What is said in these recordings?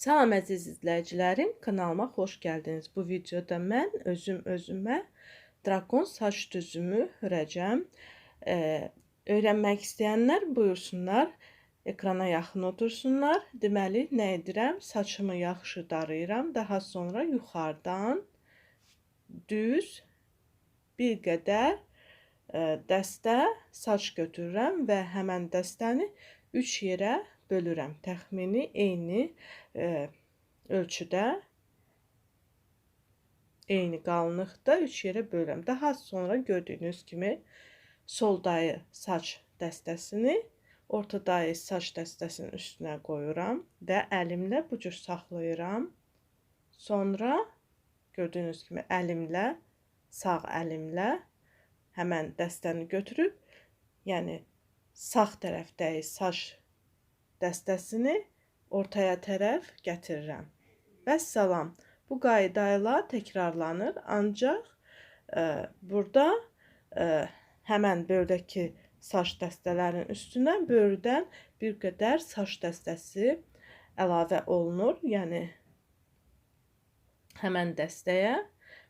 Salam əziz izləyicilərim, kanalıma xoş gəldiniz. Bu videoda mən özüm özümə drakon saç düzümü hörəcəm. Ee, öyrənmək istəyənlər buyursunlar, ekrana yaxın otursunlar. Deməli, nə edirəm? Saçımı yaxşı darayıram. Daha sonra yuxarıdan düz bir qədər e, dəstə saç götürürəm və həmən dəstəni 3 yerə bölürəm. Təxmini eyni e, ölçüdə, eyni qalınlıqda 3 yerə bölürəm. Daha sonra gördüyünüz kimi soldayı saç dəstəsini ortadayı saç dəstəsinin üstünə qoyuram və əlimlə bu cür saxlayıram. Sonra gördüyünüz kimi əlimlə, sağ əlimlə həmən dəstəni götürüb, yəni sağ tərəfdəyi saç dəstəsini ortaya tərəf gətirirəm. Vəssalam. Bu qayda ilə təkrarlanır, ancaq ə, e, burada ə, e, həmən böyrdəki saç dəstələrin üstünə böyrdən bir qədər saç dəstəsi əlavə olunur. Yəni həmən dəstəyə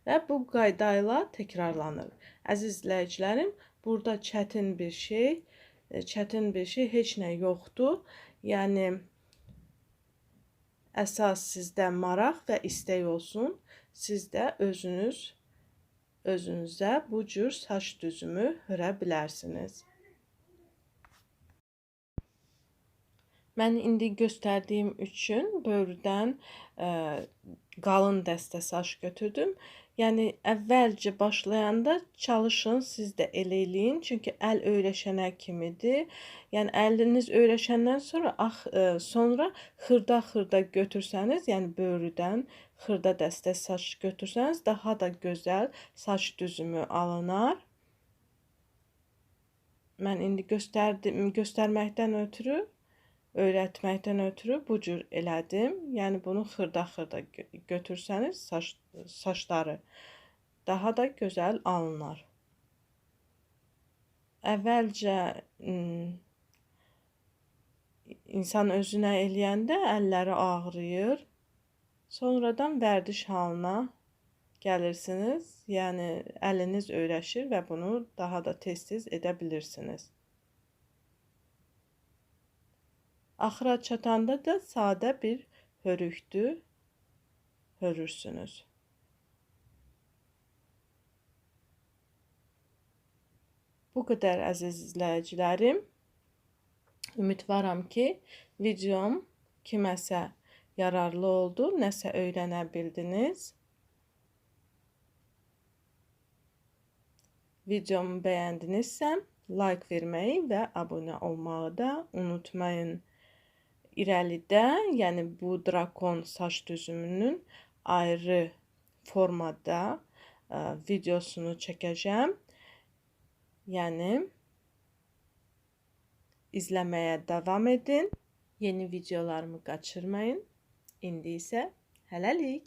və bu qayda ilə təkrarlanır. Əziz izləyicilərim, burada çətin bir şey, e, çətin bir şey heç nə yoxdur. Yəni əsas sizdə maraq və istək olsun. Siz də özünüz özünüzə bu cür saç düzümü hörə bilərsiniz. Mən indi göstərdiyim üçün böyrdən ə, qalın dəstə saç götürdüm. Yəni əvvəlcə başlayanda çalışın siz də elə eləyin, çünki əl öyrəşənə kimidir. Yəni əliniz öyrəşəndən sonra ax ə, e, sonra xırda-xırda götürsəniz, yəni böyrüdən xırda dəstə saç götürsəniz daha da gözəl saç düzümü alınar. Mən indi göstərdim, göstərməkdən ötürü öyrətməkdən ötürü bu cür elədim. Yəni bunu xırda-xırda götürsəniz saç saçları daha da gözəl alınar. Əvvəlcə insan özünə eləyəndə əlləri ağrıyır. Sonradan vərdiş halına gəlirsiniz. Yəni əliniz öyrəşir və bunu daha da tez-tez edə bilirsiniz. Axıra çatanda da sadə bir hörükdü hörürsünüz. Bu qədər əziz izləyicilərim. Ümidvaram ki, videom kiməsə yararlı oldu, nəsə öyrənə bildiniz. Videomu bəyəndinizsə, like verməyi və abunə olmağı da unutmayın irəlidə, yəni bu drakon saç düzümünün ayrı formada ə, videosunu çəkəcəm. Yəni izləməyə davam edin. Yeni videolarımı qaçırmayın. İndi isə hələlik.